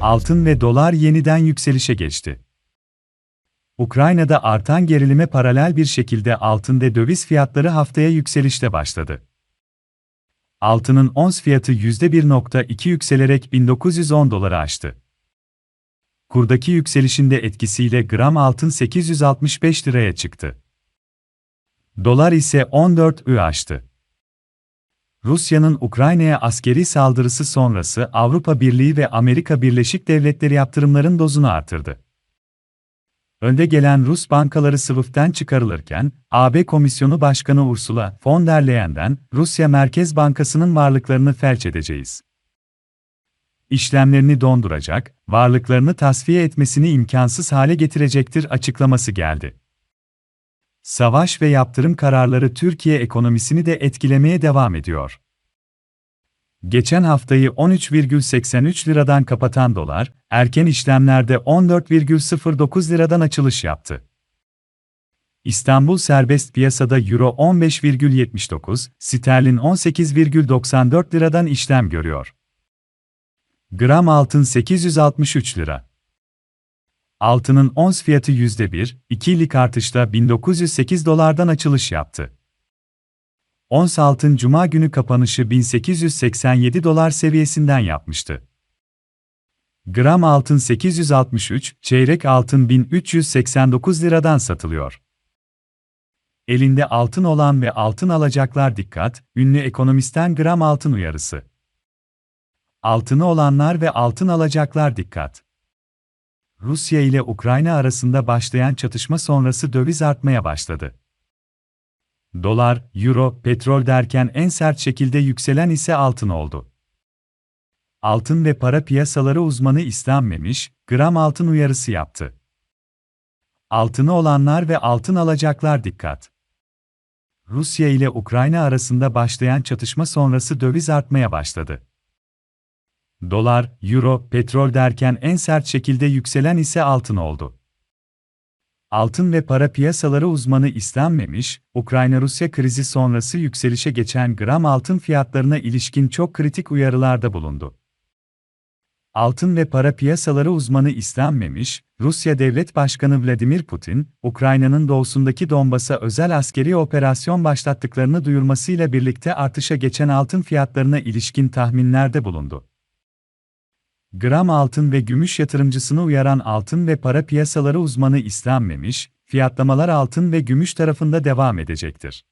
Altın ve dolar yeniden yükselişe geçti. Ukrayna'da artan gerilime paralel bir şekilde altın ve döviz fiyatları haftaya yükselişte başladı. Altının ons fiyatı %1.2 yükselerek 1910 doları aştı. Kurdaki yükselişinde etkisiyle gram altın 865 liraya çıktı. Dolar ise 14 ü aştı. Rusya'nın Ukrayna'ya askeri saldırısı sonrası Avrupa Birliği ve Amerika Birleşik Devletleri yaptırımların dozunu artırdı. Önde gelen Rus bankaları SWIFT'ten çıkarılırken, AB Komisyonu Başkanı Ursula von der Leyen'den Rusya Merkez Bankası'nın varlıklarını felç edeceğiz. İşlemlerini donduracak, varlıklarını tasfiye etmesini imkansız hale getirecektir açıklaması geldi. Savaş ve yaptırım kararları Türkiye ekonomisini de etkilemeye devam ediyor. Geçen haftayı 13,83 liradan kapatan dolar, erken işlemlerde 14,09 liradan açılış yaptı. İstanbul serbest piyasada Euro 15,79, sterlin 18,94 liradan işlem görüyor. Gram altın 863 lira. Altının ons fiyatı %1, 2'lik artışla 1908 dolardan açılış yaptı. Ons altın cuma günü kapanışı 1887 dolar seviyesinden yapmıştı. Gram altın 863, çeyrek altın 1389 liradan satılıyor. Elinde altın olan ve altın alacaklar dikkat, ünlü ekonomistten gram altın uyarısı. Altını olanlar ve altın alacaklar dikkat. Rusya ile Ukrayna arasında başlayan çatışma sonrası döviz artmaya başladı. Dolar, euro, petrol derken en sert şekilde yükselen ise altın oldu. Altın ve para piyasaları uzmanı İslam Memiş, gram altın uyarısı yaptı. Altını olanlar ve altın alacaklar dikkat. Rusya ile Ukrayna arasında başlayan çatışma sonrası döviz artmaya başladı. Dolar, euro, petrol derken en sert şekilde yükselen ise altın oldu. Altın ve para piyasaları uzmanı İslam Memiş, Ukrayna-Rusya krizi sonrası yükselişe geçen gram altın fiyatlarına ilişkin çok kritik uyarılarda bulundu. Altın ve para piyasaları uzmanı İslam Memiş, Rusya Devlet Başkanı Vladimir Putin, Ukrayna'nın doğusundaki Donbas'a özel askeri operasyon başlattıklarını duyurmasıyla birlikte artışa geçen altın fiyatlarına ilişkin tahminlerde bulundu. Gram altın ve gümüş yatırımcısını uyaran altın ve para piyasaları uzmanı İslam Memiş, fiyatlamalar altın ve gümüş tarafında devam edecektir.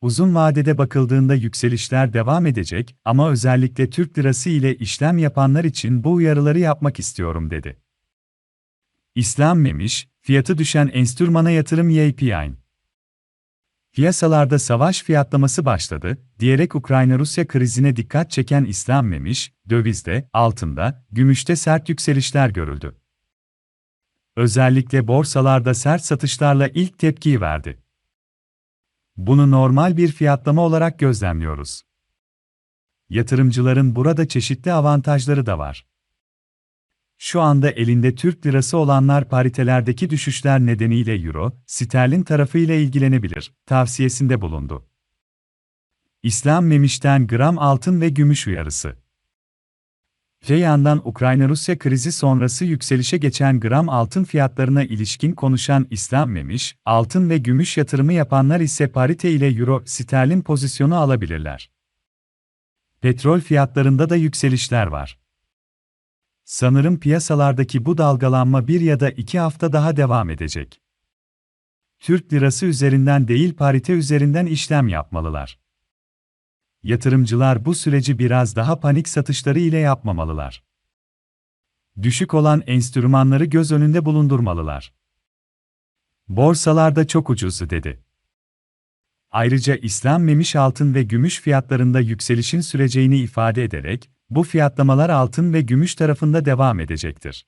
Uzun vadede bakıldığında yükselişler devam edecek ama özellikle Türk lirası ile işlem yapanlar için bu uyarıları yapmak istiyorum dedi. İslam Memiş, fiyatı düşen enstrümana yatırım YPI'n. Piyasalarda savaş fiyatlaması başladı, diyerek Ukrayna-Rusya krizine dikkat çeken İslam Memiş, dövizde, altında, gümüşte sert yükselişler görüldü. Özellikle borsalarda sert satışlarla ilk tepkiyi verdi. Bunu normal bir fiyatlama olarak gözlemliyoruz. Yatırımcıların burada çeşitli avantajları da var. Şu anda elinde Türk lirası olanlar paritelerdeki düşüşler nedeniyle euro, sterlin tarafı ile ilgilenebilir, tavsiyesinde bulundu. İslam Memiş'ten gram altın ve gümüş uyarısı. Öte yandan Ukrayna-Rusya krizi sonrası yükselişe geçen gram altın fiyatlarına ilişkin konuşan İslam Memiş, altın ve gümüş yatırımı yapanlar ise parite ile euro, sterlin pozisyonu alabilirler. Petrol fiyatlarında da yükselişler var. Sanırım piyasalardaki bu dalgalanma bir ya da iki hafta daha devam edecek. Türk lirası üzerinden değil parite üzerinden işlem yapmalılar. Yatırımcılar bu süreci biraz daha panik satışları ile yapmamalılar. Düşük olan enstrümanları göz önünde bulundurmalılar. Borsalarda çok ucuzdu dedi. Ayrıca İslam memiş altın ve gümüş fiyatlarında yükselişin süreceğini ifade ederek, bu fiyatlamalar altın ve gümüş tarafında devam edecektir.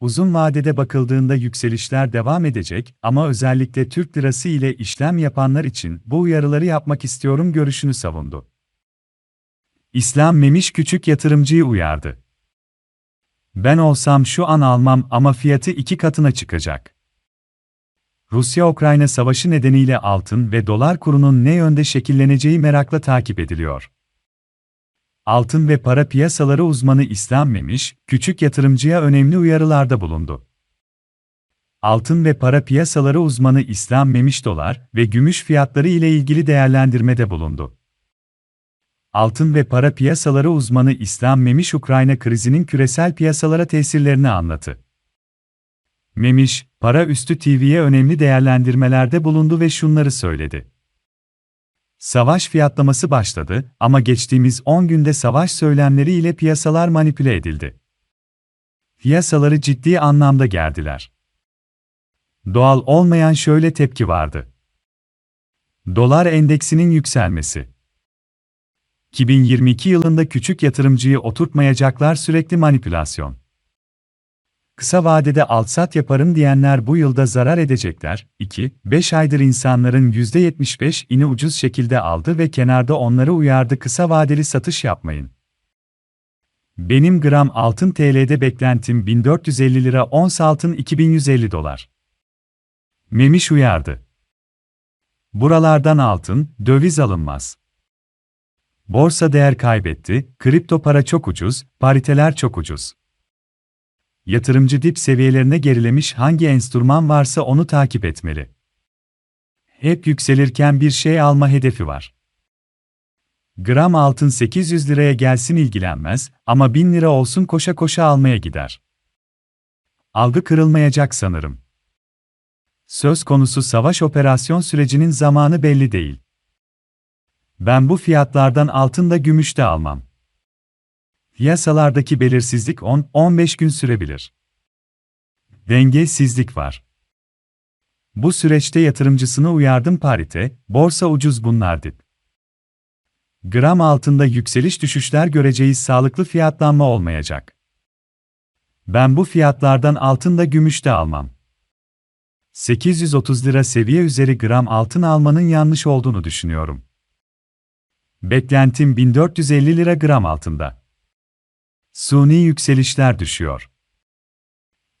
Uzun vadede bakıldığında yükselişler devam edecek ama özellikle Türk lirası ile işlem yapanlar için bu uyarıları yapmak istiyorum görüşünü savundu. İslam Memiş küçük yatırımcıyı uyardı. Ben olsam şu an almam ama fiyatı iki katına çıkacak. Rusya-Ukrayna savaşı nedeniyle altın ve dolar kurunun ne yönde şekilleneceği merakla takip ediliyor. Altın ve para piyasaları uzmanı İslam Memiş, küçük yatırımcıya önemli uyarılarda bulundu. Altın ve para piyasaları uzmanı İslam Memiş dolar ve gümüş fiyatları ile ilgili değerlendirmede bulundu. Altın ve para piyasaları uzmanı İslam Memiş Ukrayna krizinin küresel piyasalara tesirlerini anlattı. Memiş, para üstü TV'ye önemli değerlendirmelerde bulundu ve şunları söyledi. Savaş fiyatlaması başladı ama geçtiğimiz 10 günde savaş söylemleri ile piyasalar manipüle edildi. Piyasaları ciddi anlamda gerdiler. Doğal olmayan şöyle tepki vardı. Dolar endeksinin yükselmesi. 2022 yılında küçük yatırımcıyı oturtmayacaklar sürekli manipülasyon. Kısa vadede alsat yaparım diyenler bu yılda zarar edecekler. 2. 5 aydır insanların %75'ini ucuz şekilde aldı ve kenarda onları uyardı kısa vadeli satış yapmayın. Benim gram altın TL'de beklentim 1450 lira ons altın 2150 dolar. Memiş uyardı. Buralardan altın, döviz alınmaz. Borsa değer kaybetti, kripto para çok ucuz, pariteler çok ucuz. Yatırımcı dip seviyelerine gerilemiş hangi enstrüman varsa onu takip etmeli. Hep yükselirken bir şey alma hedefi var. Gram altın 800 liraya gelsin ilgilenmez ama 1000 lira olsun koşa koşa almaya gider. Algı kırılmayacak sanırım. Söz konusu savaş operasyon sürecinin zamanı belli değil. Ben bu fiyatlardan altında gümüşte almam. Piyasalardaki belirsizlik 10-15 gün sürebilir. Dengesizlik var. Bu süreçte yatırımcısını uyardım parite, borsa ucuz bunlar dip. Gram altında yükseliş düşüşler göreceğiz sağlıklı fiyatlanma olmayacak. Ben bu fiyatlardan altında gümüşte almam. 830 lira seviye üzeri gram altın almanın yanlış olduğunu düşünüyorum. Beklentim 1450 lira gram altında. Suni yükselişler düşüyor.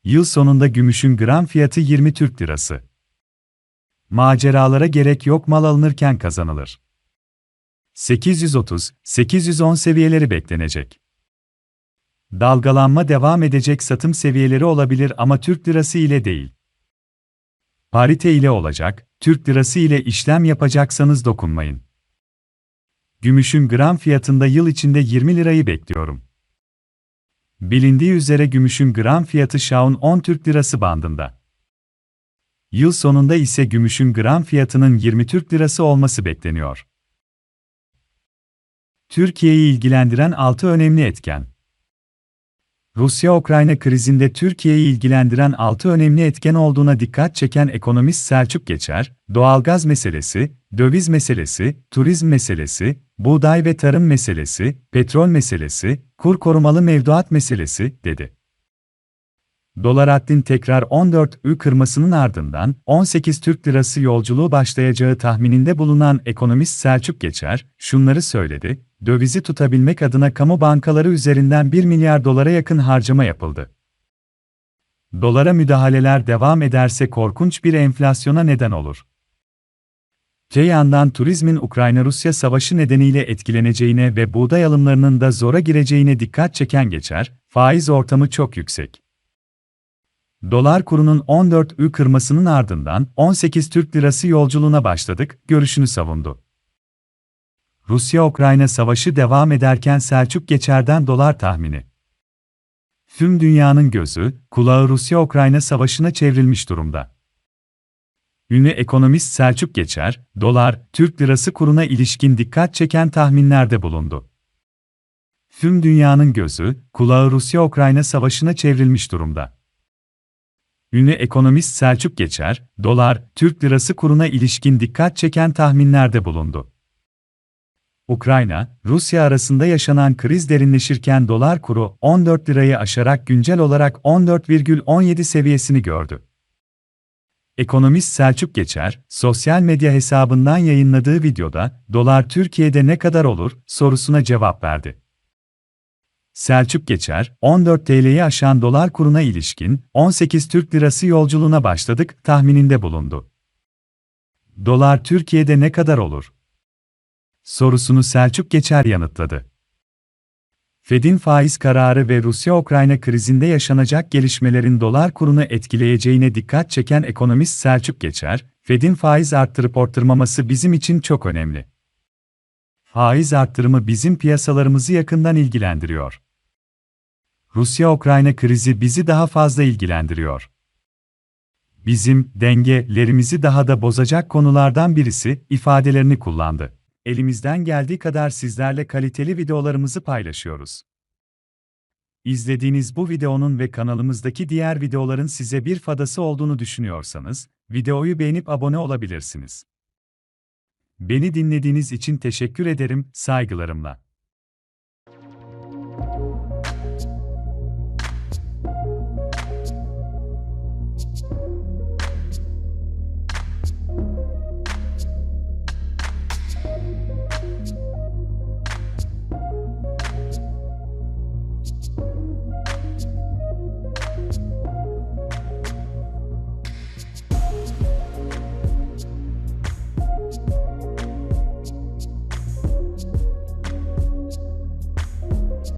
Yıl sonunda gümüşün gram fiyatı 20 Türk lirası. Maceralara gerek yok mal alınırken kazanılır. 830-810 seviyeleri beklenecek. Dalgalanma devam edecek satım seviyeleri olabilir ama Türk lirası ile değil. Parite ile olacak, Türk lirası ile işlem yapacaksanız dokunmayın. Gümüşün gram fiyatında yıl içinde 20 lirayı bekliyorum. Bilindiği üzere gümüşün gram fiyatı şu an 10 Türk lirası bandında. Yıl sonunda ise gümüşün gram fiyatının 20 Türk lirası olması bekleniyor. Türkiye'yi ilgilendiren 6 önemli etken. Rusya-Ukrayna krizinde Türkiye'yi ilgilendiren 6 önemli etken olduğuna dikkat çeken ekonomist Selçuk Geçer, doğalgaz meselesi, döviz meselesi, turizm meselesi, buğday ve tarım meselesi, petrol meselesi, kur korumalı mevduat meselesi, dedi. Dolar haddin tekrar 14'ü kırmasının ardından 18 Türk Lirası yolculuğu başlayacağı tahmininde bulunan ekonomist Selçuk Geçer, şunları söyledi, dövizi tutabilmek adına kamu bankaları üzerinden 1 milyar dolara yakın harcama yapıldı. Dolara müdahaleler devam ederse korkunç bir enflasyona neden olur. Te yandan turizmin Ukrayna-Rusya savaşı nedeniyle etkileneceğine ve buğday alımlarının da zora gireceğine dikkat çeken geçer, faiz ortamı çok yüksek. Dolar kurunun 14'ü kırmasının ardından 18 Türk Lirası yolculuğuna başladık, görüşünü savundu. Rusya-Ukrayna savaşı devam ederken Selçuk Geçer'den dolar tahmini. Tüm dünyanın gözü, kulağı Rusya-Ukrayna savaşına çevrilmiş durumda. Ünlü ekonomist Selçuk Geçer, dolar, Türk lirası kuruna ilişkin dikkat çeken tahminlerde bulundu. Tüm dünyanın gözü, kulağı Rusya-Ukrayna savaşına çevrilmiş durumda. Ünlü ekonomist Selçuk Geçer, dolar, Türk lirası kuruna ilişkin dikkat çeken tahminlerde bulundu. Ukrayna, Rusya arasında yaşanan kriz derinleşirken dolar kuru 14 lirayı aşarak güncel olarak 14,17 seviyesini gördü. Ekonomist Selçuk Geçer, sosyal medya hesabından yayınladığı videoda, dolar Türkiye'de ne kadar olur sorusuna cevap verdi. Selçuk Geçer, 14 TL'yi aşan dolar kuruna ilişkin 18 Türk Lirası yolculuğuna başladık tahmininde bulundu. Dolar Türkiye'de ne kadar olur? Sorusunu Selçuk Geçer yanıtladı. Fed'in faiz kararı ve Rusya-Ukrayna krizinde yaşanacak gelişmelerin dolar kurunu etkileyeceğine dikkat çeken ekonomist Selçuk Geçer, Fed'in faiz arttırıp ortırmaması bizim için çok önemli. Faiz arttırımı bizim piyasalarımızı yakından ilgilendiriyor. Rusya-Ukrayna krizi bizi daha fazla ilgilendiriyor. Bizim dengelerimizi daha da bozacak konulardan birisi ifadelerini kullandı. Elimizden geldiği kadar sizlerle kaliteli videolarımızı paylaşıyoruz. İzlediğiniz bu videonun ve kanalımızdaki diğer videoların size bir fadası olduğunu düşünüyorsanız, videoyu beğenip abone olabilirsiniz. Beni dinlediğiniz için teşekkür ederim, saygılarımla.